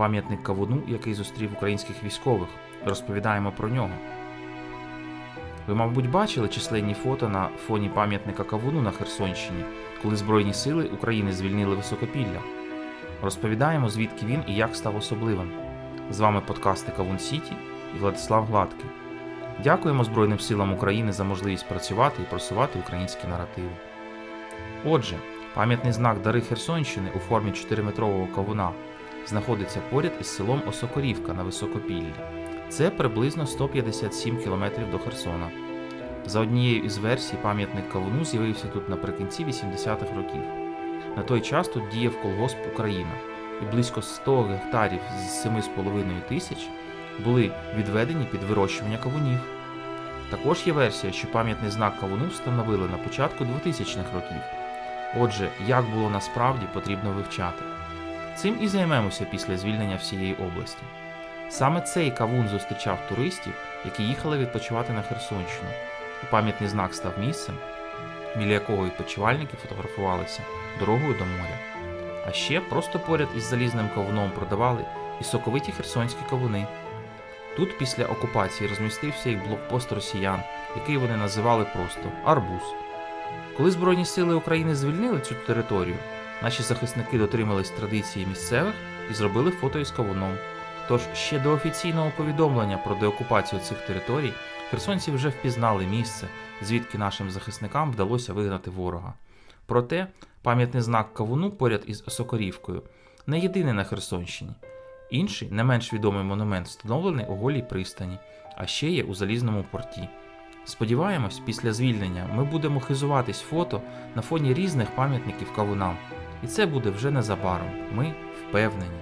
пам'ятник кавуну, який зустрів українських військових. Розповідаємо про нього. Ви, мабуть, бачили численні фото на фоні пам'ятника кавуну на Херсонщині, коли Збройні сили України звільнили Високопілля. Розповідаємо, звідки він і як став особливим. З вами подкасти Кавун Сіті і Владислав Гладкий. Дякуємо Збройним силам України за можливість працювати і просувати українські наративи. Отже, пам'ятний знак Дари Херсонщини у формі 4-метрового кавуна знаходиться поряд із селом Осокорівка на Високопіллі. Це приблизно 157 кілометрів до Херсона. За однією із версій, пам'ятник кавуну з'явився тут наприкінці 80-х років. На той час тут діяв колгосп Україна, і близько 100 гектарів з 7,5 тисяч були відведені під вирощування кавунів. Також є версія, що пам'ятний знак кавуну встановили на початку 2000-х років. Отже, як було насправді потрібно вивчати. Цим і займемося після звільнення всієї області. Саме цей кавун зустрічав туристів, які їхали відпочивати на Херсонщину, і пам'ятний знак став місцем, біля якого відпочивальники фотографувалися дорогою до моря. А ще просто поряд із залізним кавуном продавали і соковиті херсонські кавуни. Тут після окупації розмістився і блокпост росіян, який вони називали просто Арбуз. Коли Збройні сили України звільнили цю територію, наші захисники дотримались традиції місцевих і зробили фото із кавуном. Тож ще до офіційного повідомлення про деокупацію цих територій херсонці вже впізнали місце, звідки нашим захисникам вдалося вигнати ворога. Проте пам'ятний знак кавуну поряд із Сокорівкою не єдиний на Херсонщині. Інший, не менш відомий монумент встановлений у голій пристані, а ще є у залізному порті. Сподіваємось, після звільнення ми будемо хизуватись фото на фоні різних пам'ятників кавунам. І це буде вже незабаром. Ми впевнені.